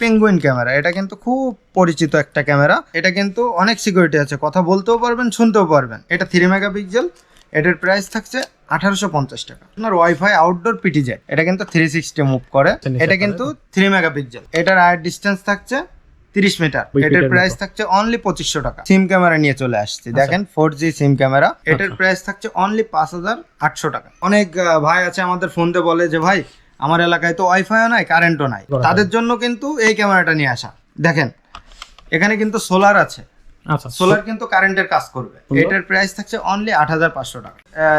Penguin camera. এটা কিন্তু খুব পরিচিত একটা ক্যামেরা। এটা কিন্তু অনেক সিকিউরিটি আছে। কথা বলতেও পারবেন শুনতেও পারবেন। এটা থ্রি মেগাপিক্সেল এটার প্রাইস থাকছে আঠারোশো পঞ্চাশ টাকা। আপনার ওয়াইফাই আউটডোর পিটি যায় এটা কিন্তু থ্রি সিক্সটি মুভ করে। এটা কিন্তু থ্রি মেগাপিক্সেল এটার আয়ের ডিস্টেন্স থাকছে তিরিশ মিটার এটার প্রাইস থাকছে অনলি পঁচিশশো টাকা। সিম ক্যামেরা নিয়ে চলে আসছে। দেখেন ফোর জি সিম ক্যামেরা এটার প্রাইস থাকছে অনলি পাঁচ হাজার আটশো টাকা। অনেক ভাই আছে আমাদের ফোনতে বলে যে ভাই আমার এলাকায় তো ওয়াইফাইও নাই কারেন্টও নাই। তাদের জন্য কিন্তু এই ক্যামেরাটা নিয়ে আসা। দেখেন এখানে কিন্তু সোলার আছে। আচ্ছা সোলার কিন্তু কারেন্টের কাজ করবে। এটার প্রাইস থাকছে অনলি আট হাজার পাঁচশো টাকা।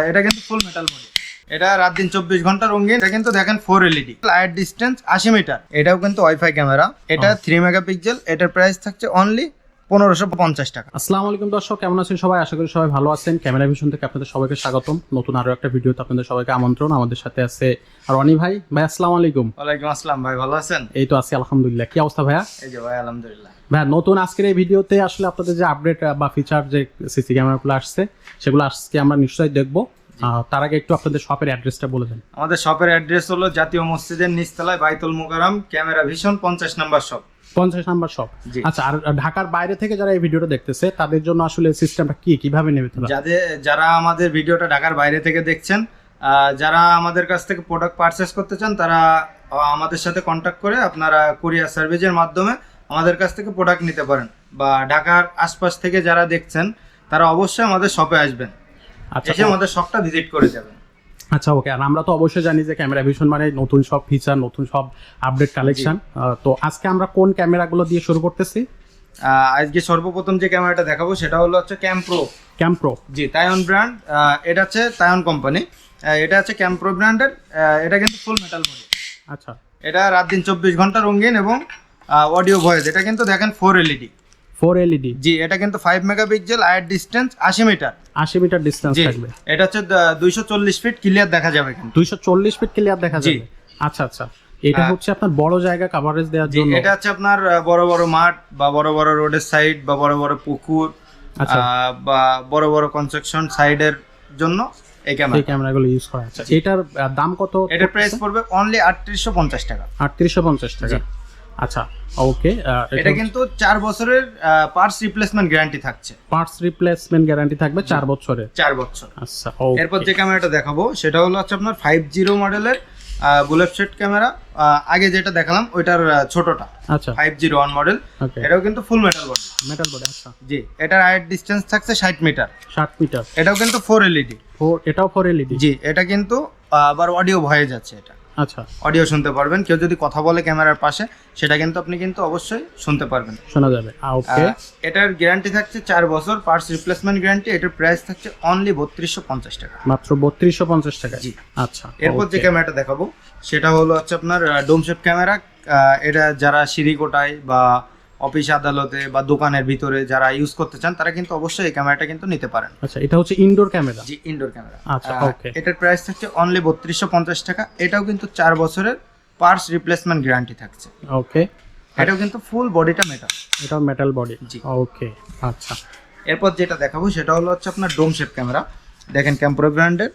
এটা কিন্তু ফুল মেটাল বডি এটা রাত দিন চব্বিশ ঘণ্টা রঙিন। এটা কিন্তু দেখেন ফোর এলইডি লাইট ডিস্টেন্স আশি মিটার এটাও কিন্তু ওয়াইফাই ক্যামেরা এটা থ্রি মেগাপিক্সেল এটার প্রাইস থাকছে অনলি পনেরোশো পঞ্চাশ টাকা। আসসালামু আলাইকুম দর্শক কেমন আছেন সবাই? আশা করি সবাই ভালো আছেন। ক্যামেরা ভিশন থেকে আপনাদের সবাইকে স্বাগতম। নতুন আরও একটা ভিডিওতে আপনাদের সবাইকে আমন্ত্রণ। আমাদের সাথে আছে রনি ভাই। ভাই আসসালামু আলাইকুম। ওয়ালাইকুম আসসালাম ভাই ভালো আছেন? এই তো আছি আলহামদুলিল্লাহ। কি অবস্থা ভাইয়া? এই যে ভাই আলহামদুলিল্লাহ। ভাই নতুন আজকের এই ভিডিওতে আসলে আপনাদের যে আপডেট বা ফিচার যে সিসি ক্যামেরাগুলো আসছে সেগুলো আজকে আমরা নিশ্চয়ই দেখব। তার আগে একটু আপনাদের শপের অ্যাড্রেসটা বলে দেন। আমাদের শপের অ্যাড্রেস হলো জাতীয় মসজিদের নিচতলায় বাইতুল মোকারম ক্যামেরা ভীষণ পঞ্চাশ নাম্বার শপ পঞ্চাশ নাম্বার শপ আচ্ছা আর ঢাকার বাইরে থেকে যারা এই ভিডিওটা দেখতেছে তাদের জন্য আসলে সিস্টেমটা কি? কীভাবে নেবে যাদের যারা আমাদের ভিডিওটা ঢাকার বাইরে থেকে দেখছেন যারা আমাদের কাছ থেকে প্রোডাক্ট পারচেস করতে চান তারা আমাদের সাথে কন্ট্যাক্ট করে আপনারা কুরিয়ার সার্ভিসের মাধ্যমে আমাদের কাছ থেকে প্রোডাক্ট নিতে পারেন। বা ঢাকার আশপাশ থেকে যারা দেখছেন তারা অবশ্যই আমাদের শপে আসবেন। আচ্ছা এসে আমাদের শপটা ভিজিট করে যাবেন। আচ্ছা ওকে আর আমরা তো অবশ্যই জানি যে ক্যামেরা ভিশন মানে নতুন সব ফিচার নতুন সব আপডেট কালেকশন তো আজকে আমরা কোন ক্যামেরাগুলো দিয়ে শুরু করতেছি? আজকে সর্বপ্রথম যে ক্যামেরাটা দেখাবো সেটা হলো হচ্ছে ক্যাম্প্রো ক্যাম্প্রো জি তায়ন ব্র্যান্ড এটা হচ্ছে তায়ন কোম্পানি এটা হচ্ছে ক্যাম্প্রো ব্র্যান্ডের এটা কিন্তু ফুল মেটাল বডি আচ্ছা। এটা রাত দিন চব্বিশ ঘণ্টা রঙিন এবং অডিও ভয়েস এটা কিন্তু দেখেন four LED four LED G এটা কিন্তু ফাইভ মেগাপিক্সেল আয়ার ডিস্টেন্স আশি মিটার আশি মিটার ডিস্টেন্স থাকবে। এটা হচ্ছে দুইশো চল্লিশ ফিট ক্লিয়ার দেখা যাবে কিন্তু। দুইশো চল্লিশ ফিট ক্লিয়ার দেখা যাবে। আচ্ছা আচ্ছা। এটা হচ্ছে আপনার বড় জায়গা কাভারেজ দেওয়ার জন্য। এটা হচ্ছে আপনার বড় বড় মাঠ বা বড় বড় রোডের সাইড বা বড় বড় পুকুর আচ্ছা। বা বড় বড় কনস্ট্রাকশন সাইডের জন্য এই এই ক্যামেরা ক্যামেরাগুলো ইউজ করা আচ্ছা এটার দাম কত এটার প্রাইস পড়বে অনলি আটত্রিশশো পঞ্চাশ টাকা। আটত্রিশশো পঞ্চাশ টাকা। জি। আচ্ছা ওকে এটা কিন্তু চার বছরের পার্টস রিপ্লেসমেন্ট গ্যারান্টি থাকছে। পার্টস রিপ্লেসমেন্ট গ্যারান্টি থাকবে চার বছরের। চার বছর। আচ্ছা এরপর যে ক্যামেরাটা দেখাবো সেটা হলো হচ্ছে আপনার ফাইভ জিরো মডেলের বুলেট সেট ক্যামেরা আগে যেটা দেখালাম ওইটার ছোটটা। আচ্ছা। ফাইভ জিরো ওয়ান মডেল এটাও কিন্তু full metal body metal body আচ্ছা। জি এটার আয়ের ডিস্টেন্স থাকছে ষাট মিটার ষাট মিটার এটাও কিন্তু ফোর এলইডি ফোর এটাও ফোর এলইডি জি এটা কিন্তু আবার অডিও ভয়ে যাচ্ছে এটা। আচ্ছা। অডিও শুনতে পারবেন। কেউ যদি কথা বলে ক্যামেরার পাশে সেটা কিন্তু আপনি কিন্তু অবশ্যই শুনতে পারবেন। শোনা যাবে। ওকে। এটার গ্যারান্টি থাকছে চার বছর। পার্টস রিপ্লেসমেন্ট গ্যারান্টি এটার প্রাইস থাকছে অনলি বত্রিশশো পঞ্চাশ টাকা। মাত্র বত্রিশশো পঞ্চাশ টাকা জি। আচ্ছা এরপর যে ক্যামেরাটা দেখাবো সেটা হলো হচ্ছে আপনার ডোমশেপ ক্যামেরা এটা যারা সিঁড়িকোটায় বা অফিস আদালতে বা দোকানের ভিতরে যারা ইউজ করতে চান তারা কিন্তু অবশ্যই এই ক্যামেরাটা কিন্তু নিতে পারেন। আচ্ছা এটা হচ্ছে ইনডোর ক্যামেরা জি ইনডোর ক্যামেরা আচ্ছা, okay. এটার প্রাইস থাকছে অনলি বত্রিশশো পঞ্চাশ টাকা। এটাও কিন্তু চার বছরের পার্টস রিপ্লেসমেন্ট গ্যারান্টি থাকছে। ওকে এটাও কিন্তু ফুল বডিটা মেটাল এটাও মেটাল বডি জি। ওকে আচ্ছা। এরপর যেটা দেখাবো সেটা হলো হচ্ছে আপনার ডোম শেপ ক্যামেরা দেখেন ক্যাম্প্রো ব্র্যান্ডের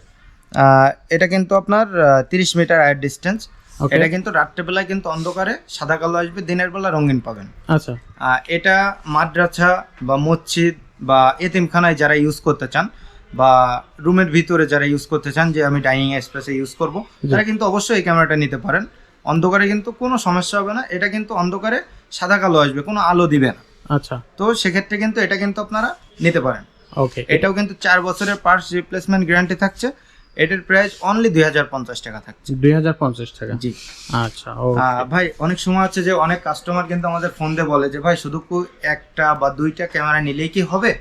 এটা কিন্তু আপনার তিরিশ মিটার আয়ের ডিস্টেন্স. এটা কিন্তু রাত্রেবেলায় কিন্তু অন্ধকারে সাদা কালো আসবে দিনের বেলা রঙিন পাবেন। আচ্ছা। এটা মাদ্রাসা বা মসজিদ বা এতিমখানায় যারা ইউজ করতে চান বা রুমের ভিতরে যারা ইউজ করতে চান যে আমি ডাইনিং স্পেসে ইউজ করব তারা কিন্তু অবশ্যই এই ক্যামেরাটা নিতে পারেন। অন্ধকারে কিন্তু কোনো সমস্যা হবে না এটা কিন্তু অন্ধকারে সাদা কালো আসবে কোনো আলো দিবে না। আচ্ছা। তো সেক্ষেত্রে কিন্তু এটা কিন্তু আপনারা নিতে পারেন। ওকে এটাও কিন্তু চার বছরের পার্টস রিপ্লেসমেন্ট গ্যারান্টি থাকছে। এটার প্রাইস অনলি দুই হাজার পঞ্চাশ টাকা থাকছে। দুই হাজার পঞ্চাশ টাকা? জি। আচ্ছা ভাই অনেক সময় আছে যে অনেক কাস্টমার কিন্তু আমাদের ফোন দিয়ে বলে যে ভাই শুধু কু- একটা বা দুইটা ক্যামেরা নিলেই কি হবে?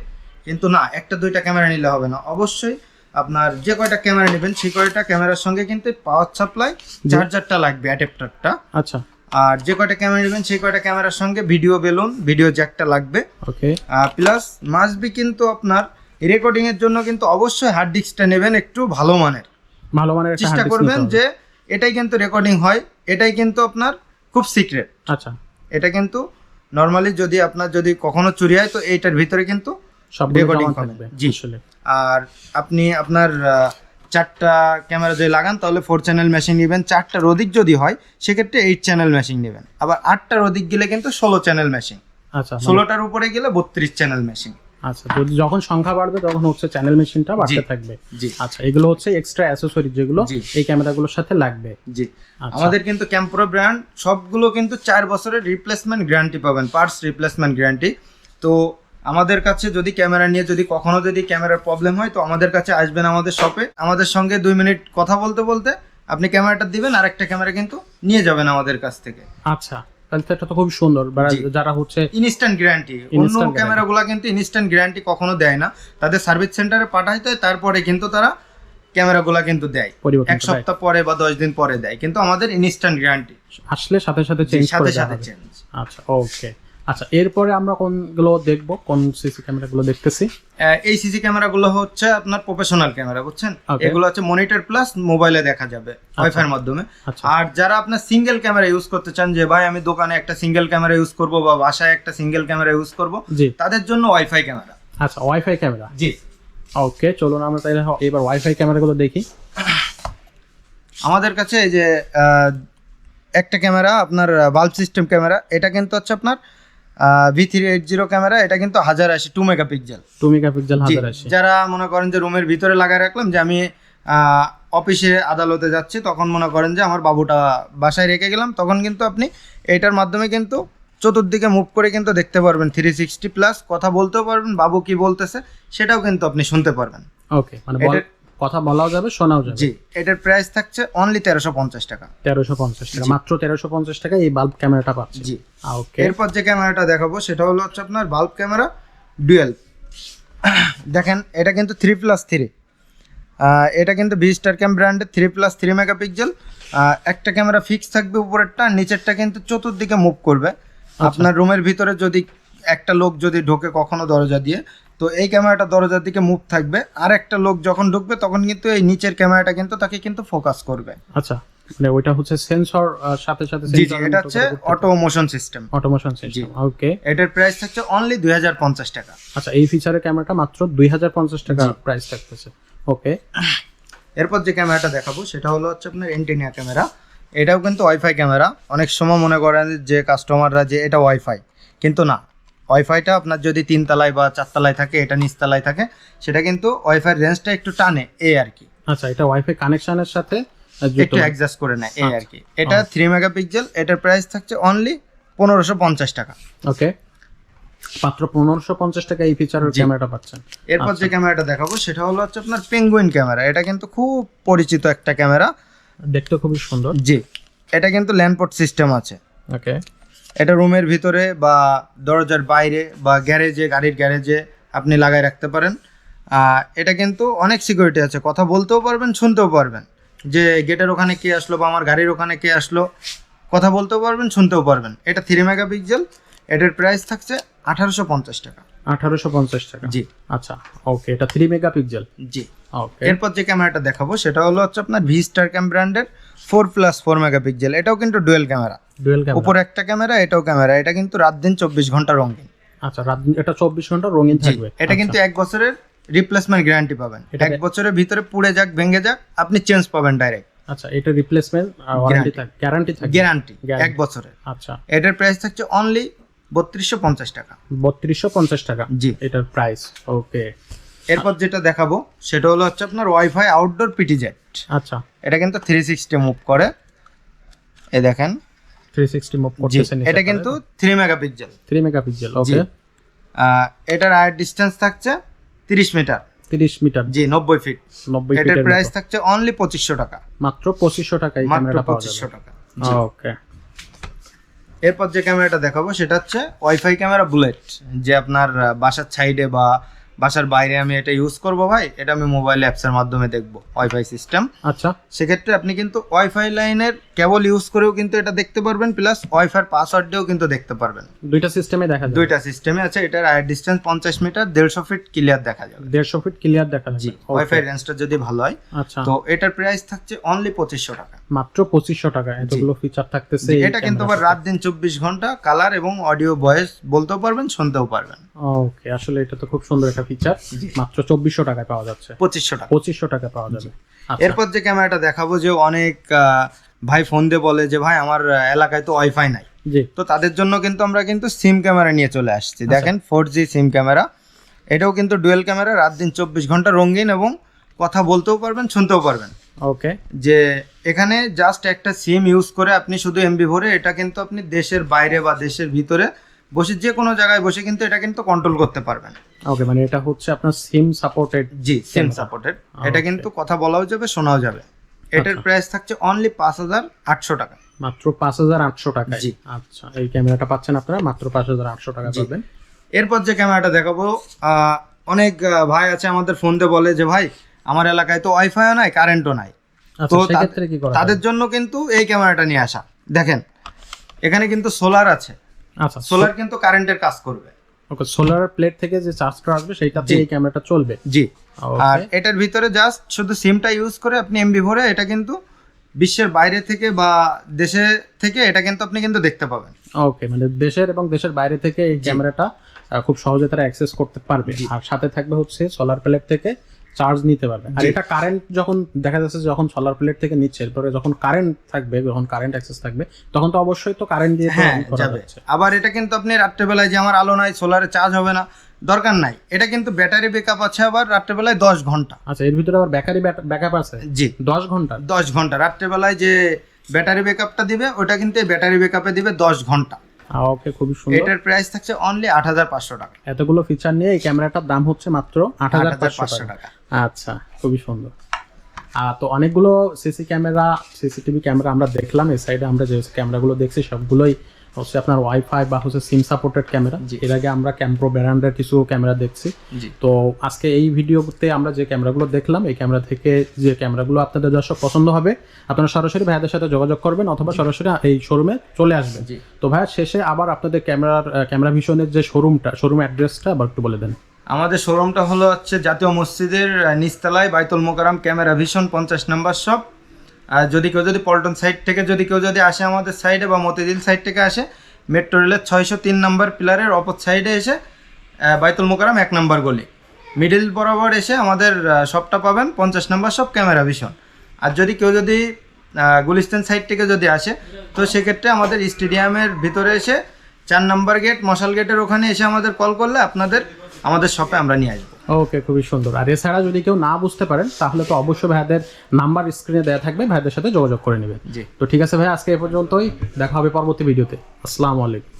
কিন্তু না একটা দুইটা ক্যামেরা নিলে হবে না। অবশ্যই আপনার যে কয়টা ক্যামেরা নেবেন সেই কয়টা ক্যামেরার সঙ্গে কিন্তু পাওয়ার সাপ্লাই চার্জারটা লাগবে অ্যাডাপ্টারটা আচ্ছা। আর যে কয়টা ক্যামেরা নেবেন সেই কয়টা ক্যামেরার সঙ্গে ভিডিও বেলুন ভিডিও জ্যাকটা লাগবে। ওকে প্লাস মাস্ট বি কিন্তু আপনার রেকর্ডিং এর জন্য কিন্তু অবশ্যই হার্ড ডিস্কটা নেবেন একটু ভালো মানের। ভালো মানের চেষ্টা করবেন যে এটাই কিন্তু রেকর্ডিং হয় এটাই কিন্তু আপনার খুব সিক্রেট আচ্ছা। এটা কিন্তু নর্মালি যদি আপনার যদি কখনো চুরি হয় তো এইটার ভিতরে কিন্তু সব রেকর্ডিং। থাকবে জি। আসলে। আর আপনি আপনার চারটা ক্যামেরা যদি লাগান তাহলে ফোর চ্যানেল মেশিন নেবেন। চারটার অধিক যদি হয় সেক্ষেত্রে এইট চ্যানেল মেশিন নেবেন। আবার আটটার অধিক গেলে কিন্তু ষোলো চ্যানেল মেশিন আচ্ছা মানে- ষোলোটার উপরে গেলে বত্রিশ চ্যানেল মেশিন আচ্ছা তো যখন সংখ্যা বাড়বে তখন হচ্ছে চ্যানেল মেশিনটা বাড়তে থাকবে। জি। আচ্ছা এগুলো হচ্ছে এক্সট্রা অ্যাসেসরি যেগুলো। এই ক্যামেরাগুলোর সাথে লাগবে। জি। আচ্ছা। আমাদের কিন্তু ক্যাম্পোরা ব্র্যান্ড সবগুলো কিন্তু চার বছরের রিপ্লেসমেন্ট গ্যারান্টি পাবেন পার্টস রিপ্লেসমেন্ট গ্যারান্টি তো আমাদের কাছে যদি ক্যামেরা নিয়ে যদি কখনো যদি ক্যামেরার প্রবলেম হয় তো আমাদের কাছে আসবেন আমাদের শপে আমাদের সঙ্গে দুই মিনিট কথা বলতে বলতে আপনি ক্যামেরাটা দিবেন আর একটা ক্যামেরা কিন্তু নিয়ে যাবেন আমাদের কাছ থেকে। আচ্ছা। তাহলে তো খুব সুন্দর যারা হচ্ছে ইনস্ট্যান্ট গ্যারান্টি অন্য ক্যামেরাগুলো কিন্তু ইনস্ট্যান্ট গ্যারান্টি কখনো দেয় না। তাদের সার্ভিস সেন্টারে পাঠাইতে হয় তারপরে কিন্তু তারা ক্যামেরাগুলো কিন্তু দেয়। এক সপ্তাহ পরে বা দশ দিন পরে দেয়। কিন্তু আমাদের ইনস্ট্যান্ট গ্যারান্টি আসলে সাথে সাথে চেঞ্জ সাথে সাথে চেঞ্জ আচ্ছা ওকে আচ্ছা এরপরে আমরা কোনগুলো দেখব? কোন সিসি ক্যামেরাগুলো দেখতেছি? এই সিসি ক্যামেরাগুলো হচ্ছে আপনার প্রফেশনাল ক্যামেরা বুঝছেন? এগুলো হচ্ছে মনিটর প্লাস মোবাইলে দেখা যাবে ওয়াইফাই এর মাধ্যমে। আচ্ছা। আর যারা আপনার সিঙ্গেল ক্যামেরা ইউজ করতে চান যে ভাই আমি দোকানে একটা সিঙ্গেল ক্যামেরা ইউজ করব বা বাসায় একটা সিঙ্গেল ক্যামেরা ইউজ করব তাদের জন্য ওয়াইফাই ক্যামেরা। আচ্ছা ওয়াইফাই ক্যামেরা? জি। ওকে চলুন আমরা তাহলে এবার ওয়াইফাই ক্যামেরাগুলো দেখি। আমাদের কাছে এই যে একটা ক্যামেরা আপনার বাল্ব সিস্টেম ক্যামেরা এটা কিন্তু হচ্ছে আপনার V three eight zero camera এটা কিন্তু হাজার আশি টু মেগাপিক্সেল টু মেগাপিক্সেল হাজার আশি। যারা মনে করেন যে রুমের ভিতরে লাগাই রাখলাম যে আমি অফিসে আদালতে যাচ্ছি তখন মনে করেন যে আমার বাবুটা বাসায় রেখে গেলাম তখন কিন্তু আপনি এইটার মাধ্যমে কিন্তু চতুর্দিকে মুভ করে কিন্তু দেখতে পারবেন থ্রি সিক্সটি প্লাস কথা বলতেও পারবেন বাবু কি বলতেছে সেটাও কিন্তু আপনি শুনতে পারবেন। ওকে মানে কথা বলাও যাবে শোনাও যাবে। জি এটার প্রাইস থাকছে অনলি তেরোশো পঞ্চাশ টাকা। তেরোশো পঞ্চাশ টাকা মাত্র তেরোশো পঞ্চাশ টাকা এই বাল্ব ক্যামেরাটা পাচ্ছে জি। ওকে এরপর যে ক্যামেরাটা দেখাবো সেটা হলো হচ্ছে আপনার বাল্ব ক্যামেরা ডুয়েল দেখেন এটা কিন্তু থ্রি প্লাস থ্রি এটা কিন্তু বি স্টার ক্যাম ব্র্যান্ডের থ্রি প্লাস থ্রি মেগাপিক্সেল একটা ক্যামেরা ফিক্স থাকবে উপরেরটা নিচেরটা কিন্তু চতুর্দিকে মুভ করবে। আপনার রুমের ভিতরে যদি একটা লোক যদি ঢোকে কখনো দরজা দিয়ে তো এই ক্যামেরাটা দরজার দিকে মুভ থাকবে। আর একটা লোক যখন ঢুকবে তখন কিন্তু এই নিচের ক্যামেরাটা কিন্তু তাকে কিন্তু ফোকাস করবে। আচ্ছা মানে ওইটা হচ্ছে সেন্সর সাথে সাথে জি জি এটা হচ্ছে auto motion system automation system okay এটার প্রাইস থাকছে অনলি দুই হাজার পঞ্চাশ টাকা। আচ্ছা এই ফিচারের ক্যামেরাটা মাত্র দুই হাজার পঞ্চাশ টাকা প্রাইস থাকতেছে ওকে এরপর যে ক্যামেরাটা দেখাবো সেটা হলো হচ্ছে আপনার এন্টিনিয়া ক্যামেরা। এটাও কিন্তু ওয়াইফাই ক্যামেরা। অনেক সময় মনে করেন যে কাস্টমাররা যে এটা ওয়াইফাই কিন্তু না। ওয়াইফাইটা আপনার যদি তিনতলায় বা চারতলায় থাকে এটা নিচতলায় থাকে সেটা কিন্তু ওয়াইফাই রেঞ্জটা একটু টানে এই আর কি। আচ্ছা এটা ওয়াইফাই কানেকশনের সাথে একটু অ্যাডজাস্ট করে নেয় এই আর কি। এটা থ্রি মেগাপিক্সেল এটার প্রাইস থাকছে অনলি পনেরোশো পঞ্চাশ টাকা। ওকে মাত্র পনেরোশো পঞ্চাশ টাকা এই ফিচারের ক্যামেরাটা পাচ্ছেন। এরপর যে ক্যামেরাটা দেখাবো সেটা হলো হচ্ছে আপনার পেঙ্গুইন ক্যামেরা এটা কিন্তু খুব পরিচিত একটা ক্যামেরা দেখতে খুবই সুন্দর। জি। এটা কিন্তু ল্যান্ডপোর্ট সিস্টেম আছে। ওকে এটা রুমের ভিতরে বা দরজার বাইরে বা গ্যারেজে গাড়ির গ্যারেজে আপনি লাগাই রাখতে পারেন। এটা কিন্তু অনেক সিকিউরিটি আছে। কথা বলতেও পারবেন শুনতেও পারবেন। যে গেটের ওখানে কে আসলো বা আমার গাড়ির ওখানে কে আসলো কথা বলতেও পারবেন শুনতেও পারবেন। এটা থ্রি মেগা মেগাপিক্সেল এটার প্রাইস থাকছে আঠারোশো পঞ্চাশ টাকা। আঠারোশো পঞ্চাশ টাকা? জি। আচ্ছা ওকে এটা থ্রি মেগা মেগাপিক্সেল জি। ওকে এরপর যে ক্যামেরাটা দেখাবো সেটা হলো হচ্ছে আপনার ভি স্টার ক্যাম ব্র্যান্ডের four plus four mega megapixel এটাও কিন্তু ডুয়েল ক্যামেরা ডুয়েল ক্যামেরা। উপরে একটা ক্যামেরা এটাও ক্যামেরা। এটা কিন্তু রাত দিন চব্বিশ ঘণ্টা রঙিন। আচ্ছা রাত এটা চব্বিশ ঘণ্টা রঙিন থাকবে। এটা কিন্তু এক বছরের রিপ্লেসমেন্ট গ্যারান্টি পাবেন। এক বছরের ভিতরে পুড়ে যাক ভেঙে যাক আপনি চেঞ্জ পাবেন ডাইরেক্ট আচ্ছা এটা রিপ্লেসমেন্ট ওয়ারেন্টি থাকে গ্যারান্টি থাকে গ্যারান্টি এক বছরের। আচ্ছা। এটার প্রাইস থাকছে অনলি বত্রিশশো পঞ্চাশ টাকা। বত্রিশশো পঞ্চাশ টাকা। জি। এটার প্রাইস ওকে এরপর যেটা দেখাবো সেটা হলো হচ্ছে আপনার ওয়াইফাই আউটডোর পিটি জেট আচ্ছা। এটা কিন্তু থ্রি সিক্সটি মুভ করে। এ দেখেন থ্রি সিক্সটি মুভ জি এটা কিন্তু three megapixel three megapixel okay এটার আয়ের ডিস্টেন্স থাকছে তিরিশ মিটার তিরিশ মিটার জি নব্বই ফিট নব্বই এটার প্রাইস থাকছে অনলি পঁচিশশো টাকা। মাত্র পঁচিশশো টাকা এই ক্যামেরাটা পাওয়া যাবে। টাকা। ওকে এরপর যে ক্যামেরাটা দেখাবো সেটা হচ্ছে ওয়াইফাই ক্যামেরা বুলেট যে আপনার বাসার সাইডে বা বাসার বাইরে আমি এটা ইউজ করব ভাই এটা আমি মোবাইল অ্যাপসের মাধ্যমে দেখব ওয়াইফাই সিস্টেম আচ্ছা। সেক্ষেত্রে আপনি কিন্তু ওয়াইফাই লাইনের কেবল ইউজ করেও কিন্তু এটা দেখতে পারবেন প্লাস ওয়াইফাই পাসওয়ার্ড দিয়েও কিন্তু দেখতে পারবেন। দুইটা সিস্টেমে দেখা যায় দুইটা সিস্টেমে আছে এটার আয়ার ডিস্টেন্স পঞ্চাশ মিটার দেড়শো ফিট ক্লিয়ার দেখা যাবে। দেড়শো ফিট ক্লিয়ার দেখা যাবে। ওয়াইফাই রেঞ্জটা যদি ভালো হয় আচ্ছা। তো এটার প্রাইস থাকছে অনলি পঁচিশশো টাকা। মাত্র পঁচিশশো টাকা এতগুলো ফিচার থাকতেছে এটা কিন্তু আবার রাত দিন চব্বিশ ঘণ্টা কালার এবং অডিও ভয়েস বলতেও পারবেন শুনতেও পারবেন। ওকে আসলে এটা তো খুব সুন্দর একটা ফিচার মাত্র চব্বিশশো টাকায় পাওয়া যাচ্ছে। পঁচিশশো টাকা। পঁচিশশো টাকা পাওয়া যাবে। আচ্ছা। এরপর যে ক্যামেরাটা দেখাবো যে অনেক ভাই ফোন দিয়ে বলে যে ভাই আমার এলাকায় তো ওয়াইফাই নাই। তো তাদের জন্য কিন্তু আমরা কিন্তু সিম ক্যামেরা নিয়ে চলে আসছি। দেখেন ফোর জি সিম ক্যামেরা এটাও কিন্তু ডুয়েল ক্যামেরা রাত দিন চব্বিশ ঘণ্টা রঙিন এবং কথা বলতেও পারবেন শুনতেও পারবেন। ওকে যে এখানে জাস্ট একটা সিম ইউজ করে আপনি শুধু এমবি ভরে এটা কিন্তু আপনি দেশের বাইরে বা দেশের ভিতরে বসে যে কোনো জায়গায় বসে কিন্তু এটা কিন্তু কন্ট্রোল করতে পারবেন। ওকে মানে এটা হচ্ছে আপনার সিম সাপোর্টেড জি সিম সাপোর্টেড এটা কিন্তু কথা বলাও যাবে শোনাও যাবে। এটার। প্রাইস থাকছে অনলি পাঁচ হাজার আটশো টাকা। মাত্র পাঁচ হাজার আটশো টাকা জি। আচ্ছা এই ক্যামেরাটা পাচ্ছেন আপনারা মাত্র পাঁচ হাজার আটশো টাকা। পাবেন এরপর যে ক্যামেরাটা দেখাবো অনেক ভাই আছে আমাদের ফোন দিয়ে বলে যে ভাই আমার এলাকায় তো ওয়াইফাইও নাই কারেন্টও নাই। আচ্ছা তো তাদের জন্য কিন্তু এই ক্যামেরাটা নিয়ে আসা। দেখেন এখানে কিন্তু সোলার আছে। আচ্ছা সোলার কিন্তু কারেন্টের কাজ করবে। ওকে সোলার প্লেট থেকে যে চার্জটা আসবে সেইটাতে। এই ক্যামেরাটা চলবে। জি। আর এটার ভিতরে জাস্ট শুধু সিমটা ইউজ করে আপনি এমবি ভরে এটা কিন্তু বিশ্বের বাইরে থেকে বা দেশে থেকে এটা কিন্তু আপনি কিন্তু দেখতে পাবেন। ওকে মানে দেশের এবং দেশের বাইরে থেকে এই ক্যামেরাটা খুব সহজে তারা অ্যাক্সেস করতে পারবে। আর সাথে থাকবে হচ্ছে সোলার প্লেট থেকে চার্জ নিতে পারবে। আর। এটা কারেন্ট যখন দেখা যাচ্ছে যখন সোলার প্লেট থেকে নিচ্ছে এরপরে যখন কারেন্ট থাকবে যখন কারেন্ট অ্যাক্সেস থাকবে তখন তো অবশ্যই তো কারেন্ট দিয়ে হ্যাঁ যাবে। আবার এটা কিন্তু আপনি রাত্রেবেলায় যে আমার আলো নাই সোলারে চার্জ হবে না দরকার নাই। এটা কিন্তু ব্যাটারি ব্যাকআপ আছে আবার রাত্রেবেলায় দশ ঘণ্টা। আচ্ছা এর ভিতরে আবার ব্যাটারি ব্যাকআপ আছে? জি। দশ ঘণ্টা? দশ ঘণ্টা। রাত্রেবেলায় যে ব্যাটারি ব্যাকআপটা দিবে ওটা কিন্তু ব্যাটারি ব্যাকআপে দিবে দশ ঘণ্টা। ওকে খুবই সুন্দর। এটার প্রাইস থাকছে অনলি আট হাজার পাঁচশো টাকা। এতগুলো ফিচার নিয়ে এই ক্যামেরাটার দাম হচ্ছে মাত্র আট হাজার পাঁচশো টাকা। আচ্ছা খুবই সুন্দর। তো অনেকগুলো সিসি ক্যামেরা সিসিটিভি ক্যামেরা আমরা দেখলাম এই সাইডে আমরা যে ক্যামেরাগুলো দেখছি সবগুলোই হচ্ছে আপনার ওয়াইফাই বা হচ্ছে সিম সাপোর্টেড ক্যামেরা। এর আগে আমরা ক্যাম্প্রো ব্র্যান্ডের কিছু ক্যামেরা দেখছি। তো আজকে এই ভিডিওতে আমরা যে ক্যামেরাগুলো দেখলাম এই ক্যামেরা থেকে যে ক্যামেরাগুলো আপনাদের দর্শক পছন্দ হবে আপনারা সরাসরি ভাইয়াদের সাথে যোগাযোগ করবেন অথবা সরাসরি এই শোরুমে চলে আসবেন। তো ভাইয়া শেষে আবার আপনাদের ক্যামেরার ক্যামেরা ভিশনের যে শোরুমটা শোরুম অ্যাড্রেসটা আবার একটু বলে দেন। আমাদের শোরুমটা হলো হচ্ছে জাতীয় মসজিদের আহ, নিচতলায় বাইতুল মোকারাম ক্যামেরা ভিশন পঞ্চাশ নাম্বার শপ। আর যদি কেউ যদি পল্টন সাইড থেকে যদি কেউ যদি আসে আমাদের সাইডে বা মতিঝিল সাইড থেকে আসে মেট্রো রেলের ছয়শো তিন নম্বর পিলারের অপর সাইডে এসে বাইতুল মোকারাম এক নম্বর গলি। মিডিল বরাবর এসে আমাদের শপটা পাবেন পঞ্চাশ নম্বর শপ ক্যামেরা ভিশন। আর যদি কেউ যদি গুলিস্তান সাইড থেকে যদি আসে তো সেক্ষেত্রে আমাদের স্টেডিয়ামের ভিতরে এসে চার নম্বর গেট মশাল গেটের ওখানে এসে আমাদের কল করলে আপনাদের আমাদের শপে আমরা নিয়ে আসব। ওকে খুবই সুন্দর। আর এছাড়া যদি কেউ না বুঝতে পারেন তাহলে তো অবশ্যই ভাইয়াদের নাম্বার স্ক্রিনে দেওয়া থাকবে ভাইদের সাথে যোগাযোগ করে নেবেন। জি। তো ঠিক আছে ভাই আজকে এ পর্যন্তই। দেখা হবে পরবর্তী ভিডিওতে আসসালামু আলাইকুম।